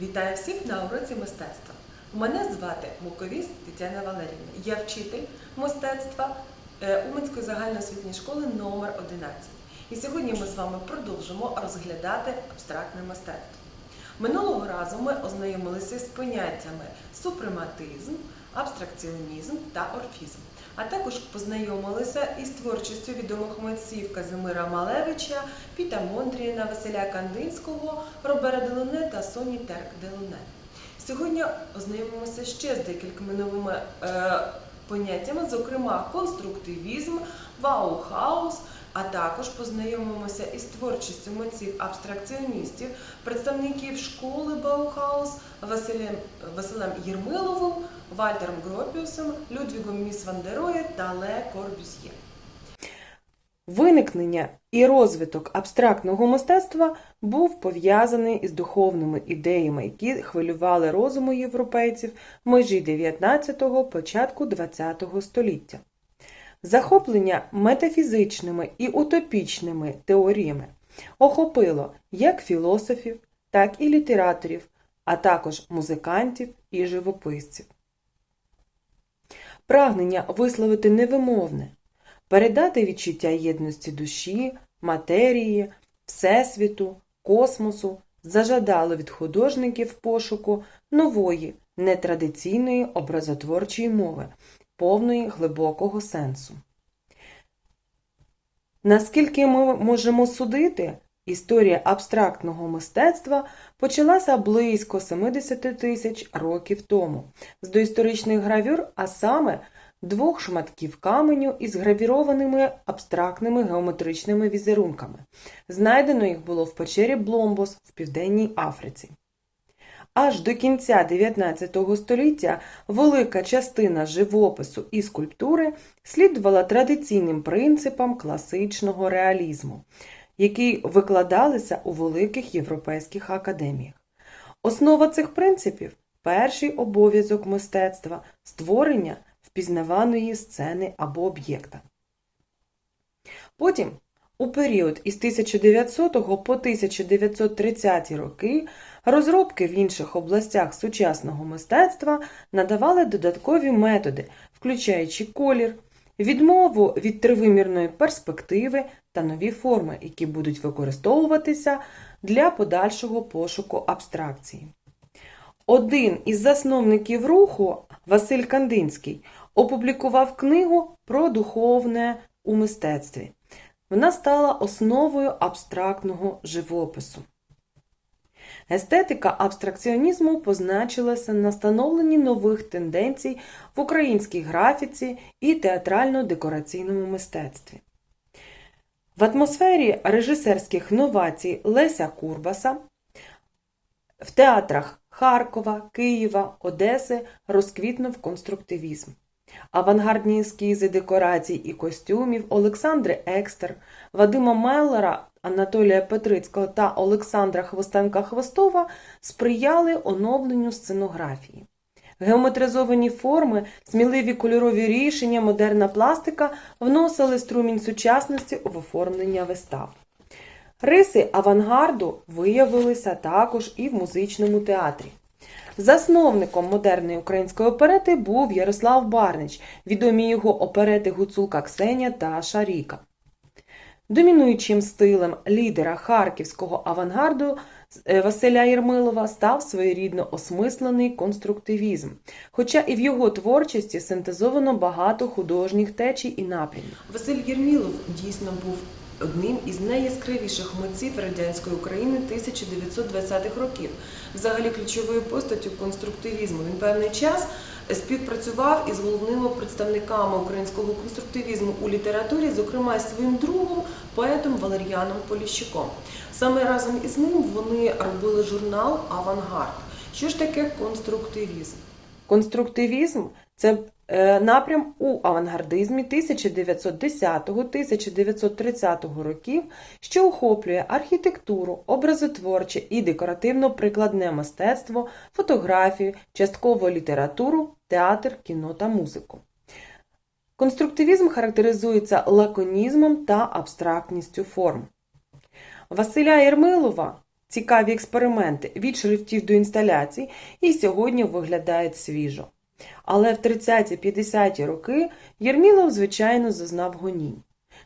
Вітаю всіх на уроці мистецтва. Мене звати Муковіс Тетяна Валерівна. Я вчитель мистецтва е, Уманської загальноосвітньої школи номер 11. І сьогодні ми з вами продовжимо розглядати абстрактне мистецтво. Минулого разу ми ознайомилися з поняттями супрематизм, абстракціонізм та орфізм. А також познайомилися із творчістю відомих митців Казимира Малевича, Піта Мондрієна, Василя Кандинського, Робера Делуне та Соні Терк Делуне. Сьогодні ознайомимося ще з декількома новими е, поняттями, зокрема конструктивізм, Баухаус, а також познайомимося із творчістю митців абстракціоністів, представників школи Баухаус Василем, Василем Єрмиловим, Вальтером Гропіусом, Людвігом Міс Вандероє та Ле Корбюз'є. Виникнення і розвиток абстрактного мистецтва був пов'язаний із духовними ідеями, які хвилювали розуму європейців межі 19-го, початку 20-го століття. Захоплення метафізичними і утопічними теоріями охопило як філософів, так і літераторів, а також музикантів і живописців. Прагнення висловити невимовне, передати відчуття єдності душі, матерії, всесвіту, космосу зажадало від художників пошуку нової, нетрадиційної образотворчої мови, повної глибокого сенсу. Наскільки ми можемо судити, історія абстрактного мистецтва почалася близько 70 тисяч років тому з доісторичних гравюр, а саме двох шматків каменю із гравірованими абстрактними геометричними візерунками. Знайдено їх було в печері Бломбос в Південній Африці. Аж до кінця 19 століття велика частина живопису і скульптури слідувала традиційним принципам класичного реалізму, які викладалися у великих європейських академіях. Основа цих принципів перший обов'язок мистецтва створення впізнаваної сцени або об'єкта. Потім, у період із 1900 по 1930 роки, розробки в інших областях сучасного мистецтва надавали додаткові методи, включаючи колір, відмову від тривимірної перспективи та нові форми, які будуть використовуватися для подальшого пошуку абстракції. Один із засновників руху Василь Кандинський опублікував книгу про духовне у мистецтві. Вона стала основою абстрактного живопису. Естетика абстракціонізму позначилася на становленні нових тенденцій в українській графіці і театрально-декораційному мистецтві. В атмосфері режисерських новацій Леся Курбаса в театрах Харкова, Києва, Одеси розквітнув конструктивізм. Авангардні ескізи декорацій і костюмів Олександри Екстер, Вадима Меллера, Анатолія Петрицького та Олександра Хвостенка-Хвостова сприяли оновленню сценографії. Геометризовані форми, сміливі кольорові рішення, модерна пластика вносили струмінь сучасності в оформлення вистав. Риси авангарду виявилися також і в музичному театрі. Засновником модерної української оперети був Ярослав Барнич, відомі його оперети Гуцулка Ксеня та Шаріка. Домінуючим стилем лідера харківського авангарду е, Василя Єрмилова став своєрідно осмислений конструктивізм, хоча і в його творчості синтезовано багато художніх течій і напрямів. Василь Єрмілов дійсно був одним із найяскравіших митців радянської України 1920-х років. Взагалі ключовою постаттю конструктивізму. Він певний час співпрацював із головними представниками українського конструктивізму у літературі, зокрема із своїм другом, поетом Валеріаном Поліщуком. Саме разом із ним вони робили журнал Авангард. Що ж таке конструктивізм? Конструктивізм це напрям у авангардизмі 1910-1930 років, що охоплює архітектуру, образотворче і декоративно-прикладне мистецтво, фотографію, частково літературу, театр, кіно та музику. Конструктивізм характеризується лаконізмом та абстрактністю форм. Василя Єрмилова цікаві експерименти від шрифтів до інсталяцій і сьогодні виглядають свіжо. Але в 30-50-ті роки Єрмілов, звичайно, зазнав гонінь.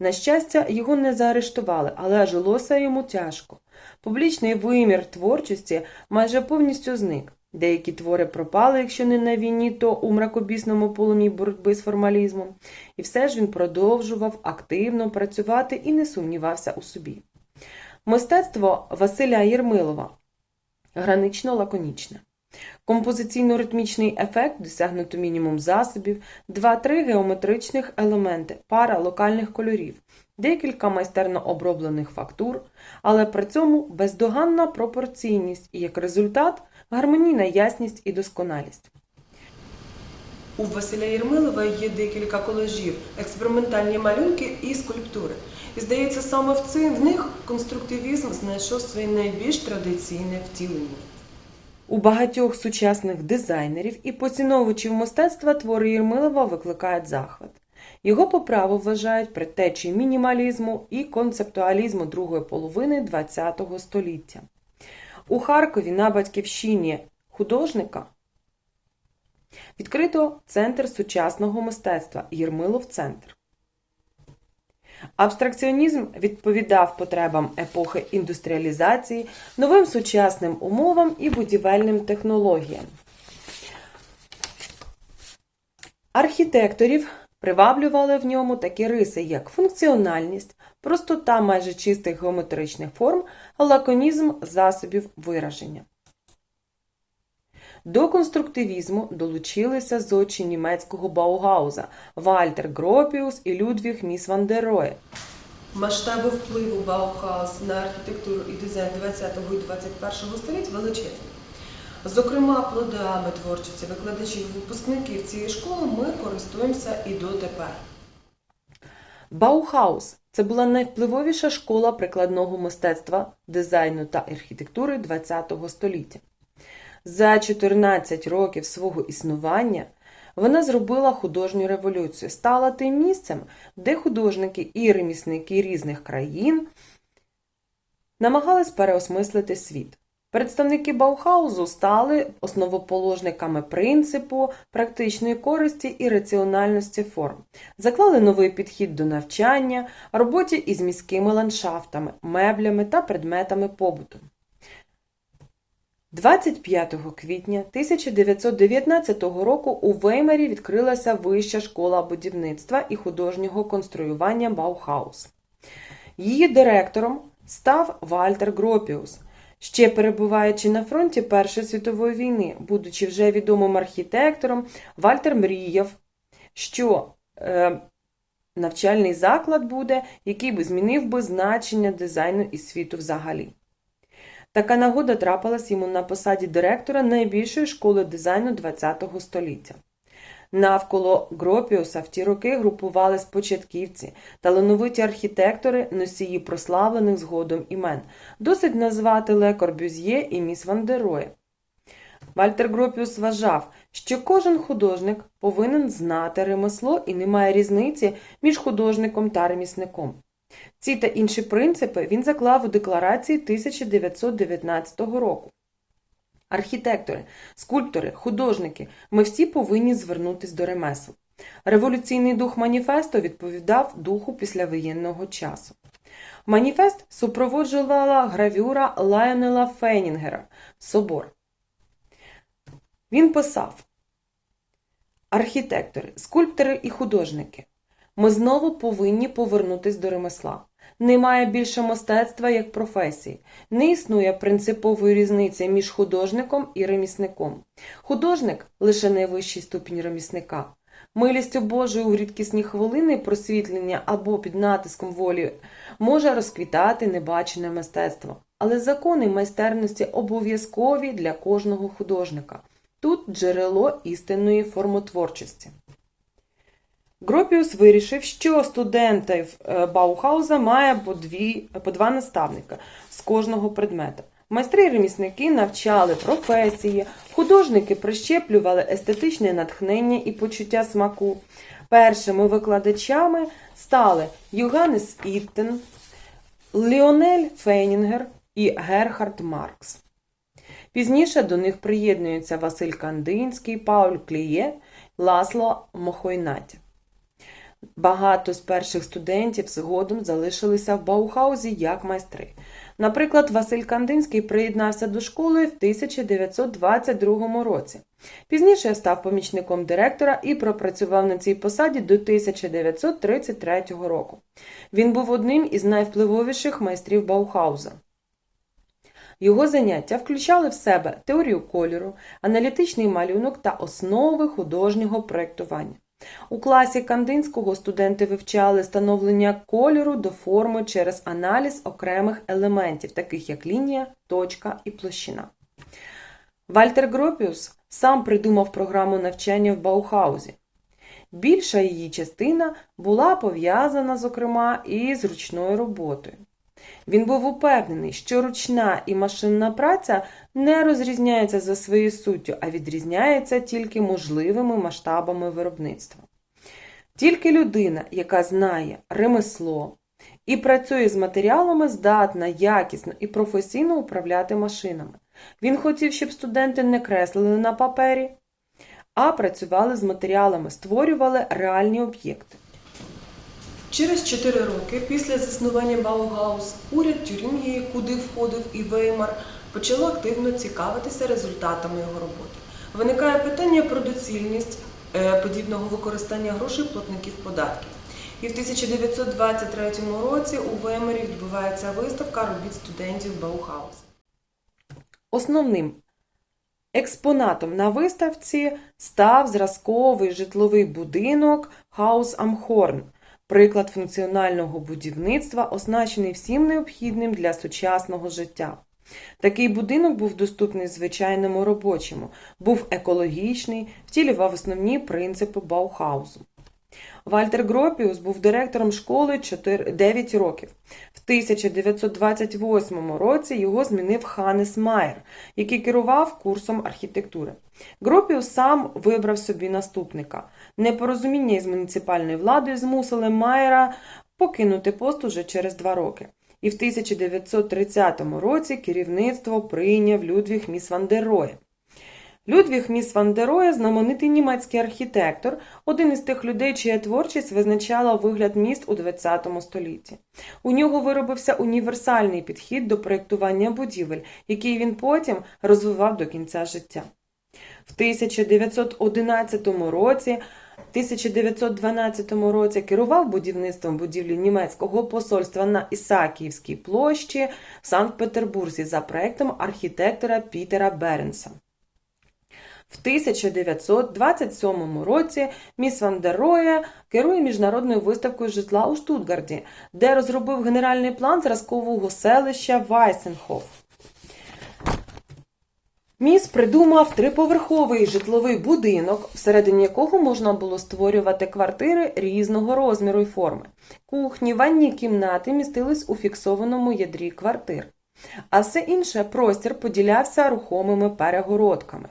На щастя, його не заарештували, але жилося йому тяжко. Публічний вимір творчості майже повністю зник. Деякі твори пропали, якщо не на війні, то у мракобісному полум'ї боротьби з формалізмом. І все ж він продовжував активно працювати і не сумнівався у собі. Мистецтво Василя Єрмилова гранично лаконічне. Композиційно-ритмічний ефект досягнуто мінімум засобів, 2-3 геометричних елементи, пара локальних кольорів, декілька майстерно оброблених фактур, але при цьому бездоганна пропорційність і як результат гармонійна ясність і досконалість. У Василя Єрмилова є декілька колажів, експериментальні малюнки і скульптури. І здається, саме в цим в них конструктивізм знайшов своє найбільш традиційне втілення. У багатьох сучасних дизайнерів і поціновувачів мистецтва твори Єрмилова викликають захват. Його по праву вважають предтечею мінімалізму і концептуалізму другої половини ХХ століття. У Харкові на батьківщині художника відкрито Центр сучасного мистецтва Єрмилов Центр. Абстракціонізм відповідав потребам епохи індустріалізації, новим сучасним умовам і будівельним технологіям. Архітекторів приваблювали в ньому такі риси, як функціональність, простота майже чистих геометричних форм, лаконізм засобів вираження. До конструктивізму долучилися зодчі німецького Баугауза Вальтер Гропіус і Людвіг Міс Ван дер Роє. Масштаби впливу Баухаус на архітектуру і дизайн 20-го і 21-го століть величезні. Зокрема, плодами творчості викладачів випускників цієї школи ми користуємося і дотепер. Баухаус це була найвпливовіша школа прикладного мистецтва, дизайну та архітектури ХХ століття. За 14 років свого існування вона зробила художню революцію, стала тим місцем, де художники і ремісники різних країн намагались переосмислити світ. Представники Баухаузу стали основоположниками принципу практичної користі і раціональності форм, заклали новий підхід до навчання, роботі із міськими ландшафтами, меблями та предметами побуту. 25 квітня 1919 року у Веймарі відкрилася Вища школа будівництва і художнього конструювання Баухаус. Її директором став Вальтер Гропіус, ще перебуваючи на фронті Першої світової війни, будучи вже відомим архітектором, Вальтер мріяв, що е, навчальний заклад буде, який би змінив би значення дизайну і світу взагалі. Така нагода трапилась йому на посаді директора найбільшої школи дизайну ХХ століття. Навколо Гропіуса в ті роки групувались початківці, талановиті архітектори, носії прославлених згодом імен. Досить назвати Ле Корбюзьє і міс Ван дер Вальтер Гропіус вважав, що кожен художник повинен знати ремесло і немає різниці між художником та ремісником. Ці та інші принципи він заклав у декларації 1919 року. Архітектори, скульптори, художники ми всі повинні звернутися до ремесел. Революційний дух маніфесту відповідав духу післявоєнного часу. Маніфест супроводжувала гравюра Лайонела Фейнінгера Собор. Він писав: Архітектори, скульптори і художники. Ми знову повинні повернутись до ремесла. Немає більше мистецтва як професії. Не існує принципової різниці між художником і ремісником. Художник лише найвищий ступінь ремісника. Милістю Божою у рідкісні хвилини просвітлення або під натиском волі може розквітати небачене мистецтво. Але закони майстерності обов'язкові для кожного художника. Тут джерело істинної формотворчості. Гропіус вирішив, що студентів е, Баухауза має по, дві, по два наставника з кожного предмета. Майстри ремісники навчали професії, художники прищеплювали естетичне натхнення і почуття смаку. Першими викладачами стали Йоганнес Іттен, Ліонель Фейнінгер, і Герхард Маркс. Пізніше до них приєднуються Василь Кандинський, Пауль Кліє, Ласло Мохойнаті. Багато з перших студентів згодом залишилися в Баухаузі як майстри. Наприклад, Василь Кандинський приєднався до школи в 1922 році. Пізніше став помічником директора і пропрацював на цій посаді до 1933 року. Він був одним із найвпливовіших майстрів Баухауза. Його заняття включали в себе теорію кольору, аналітичний малюнок та основи художнього проєктування. У класі Кандинського студенти вивчали становлення кольору до форми через аналіз окремих елементів, таких як лінія, точка і площина. Вальтер Гропіус сам придумав програму навчання в Баухаузі. Більша її частина була пов'язана, зокрема, із ручною роботою. Він був упевнений, що ручна і машинна праця не розрізняються за своєю суттю, а відрізняються тільки можливими масштабами виробництва. Тільки людина, яка знає ремесло і працює з матеріалами, здатна якісно і професійно управляти машинами. Він хотів, щоб студенти не креслили на папері, а працювали з матеріалами, створювали реальні об'єкти. Через 4 роки після заснування Баугаус уряд Тюрінгії, куди входив і Веймар, почало активно цікавитися результатами його роботи. Виникає питання про доцільність е, подібного використання грошей платників податків. І в 1923 році у Веймарі відбувається виставка робіт студентів Баухаус. Основним експонатом на виставці став зразковий житловий будинок Хаус Амхорн, приклад функціонального будівництва, оснащений всім необхідним для сучасного життя. Такий будинок був доступний звичайному робочому, був екологічний, втілював основні принципи Баухаузу. Вальтер Гропіус був директором школи 4 9 років. В 1928 році його змінив Ханес Майер, який керував курсом архітектури. Гропіус сам вибрав собі наступника. Непорозуміння із муніципальною владою змусили Майера покинути пост уже через два роки. І в 1930 році керівництво прийняв Людвіг Міс Ван дер. Людвіг Міс Ван дер Роє – знаменитий німецький архітектор, один із тих людей, чия творчість визначала вигляд міст у ХХ столітті. У нього виробився універсальний підхід до проєктування будівель, який він потім розвивав до кінця життя. В 1911 році 1912 році керував будівництвом будівлі німецького посольства на Ісакіївській площі в Санкт-Петербурзі за проектом архітектора Пітера Беренса. В 1927 році міс Ван дер керує міжнародною виставкою житла у Штутгарді, де розробив генеральний план зразкового селища Вайсенхоф. Міс придумав триповерховий житловий будинок, всередині якого можна було створювати квартири різного розміру і форми. Кухні, ванні кімнати містились у фіксованому ядрі квартир, а все інше простір поділявся рухомими перегородками.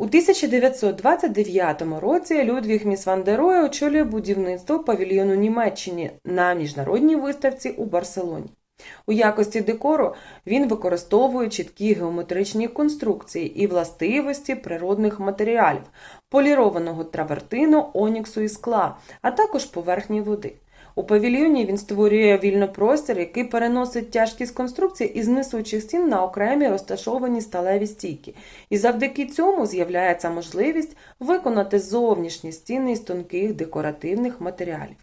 У 1929 році Людвіг Міс Ван дер очолює будівництво павільйону Німеччині на міжнародній виставці у Барселоні. У якості декору він використовує чіткі геометричні конструкції і властивості природних матеріалів, полірованого травертину, оніксу і скла, а також поверхні води. У павільйоні він створює вільнопростір, який переносить тяжкість конструкції із несучих стін на окремі розташовані сталеві стійки, і завдяки цьому з'являється можливість виконати зовнішні стіни із тонких декоративних матеріалів.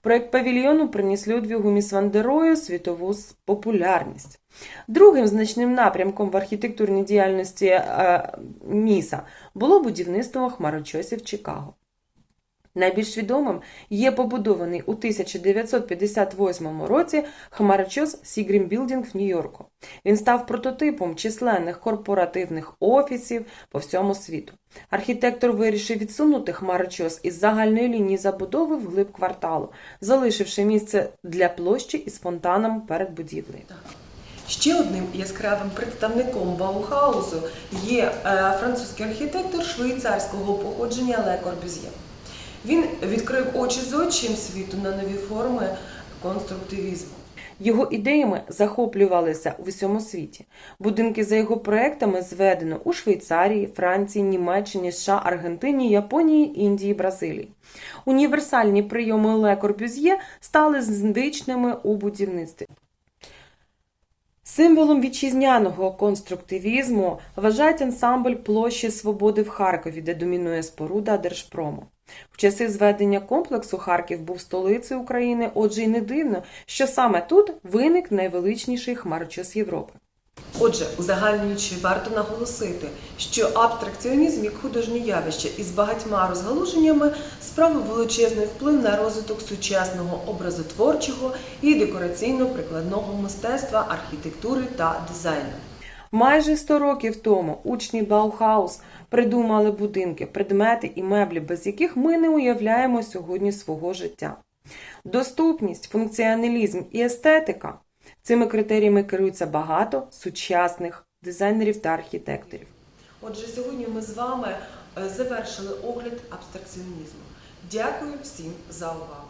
Проект павільйону приніс Людвігу Міс Ван світову популярність. Другим значним напрямком в архітектурній діяльності е, Міса було будівництво хмарочосів Чикаго. Найбільш відомим є побудований у 1958 році хмарочос Сігрім Білдінг в Нью-Йорку. Він став прототипом численних корпоративних офісів по всьому світу. Архітектор вирішив відсунути хмарочос із загальної лінії забудови вглиб кварталу, залишивши місце для площі із фонтаном перед будівлею. Ще одним яскравим представником Баухаузу є е, французький архітектор швейцарського походження Ле Корбюзє. Він відкрив очі зодчим світу на нові форми конструктивізму. Його ідеями захоплювалися у всьому світі. Будинки за його проектами зведено у Швейцарії, Франції, Німеччині, США, Аргентині, Японії, Індії, Бразилії. Універсальні прийоми Ле Корбюз'є стали звичними у будівництві. Символом вітчизняного конструктивізму вважають ансамбль площі Свободи в Харкові, де домінує споруда Держпрому. В часи зведення комплексу Харків був столицею України, отже, й не дивно, що саме тут виник найвеличніший хмарочос Європи. Отже, узагальнюючи, варто наголосити, що абстракціонізм як художнє явище із багатьма розгалуженнями справив величезний вплив на розвиток сучасного образотворчого і декораційно-прикладного мистецтва, архітектури та дизайну. Майже 100 років тому учні Баухаус придумали будинки, предмети і меблі, без яких ми не уявляємо сьогодні свого життя. Доступність, функціоналізм і естетика цими критеріями керуються багато сучасних дизайнерів та архітекторів. Отже, сьогодні ми з вами е, завершили огляд абстракціонізму. Дякую всім за увагу.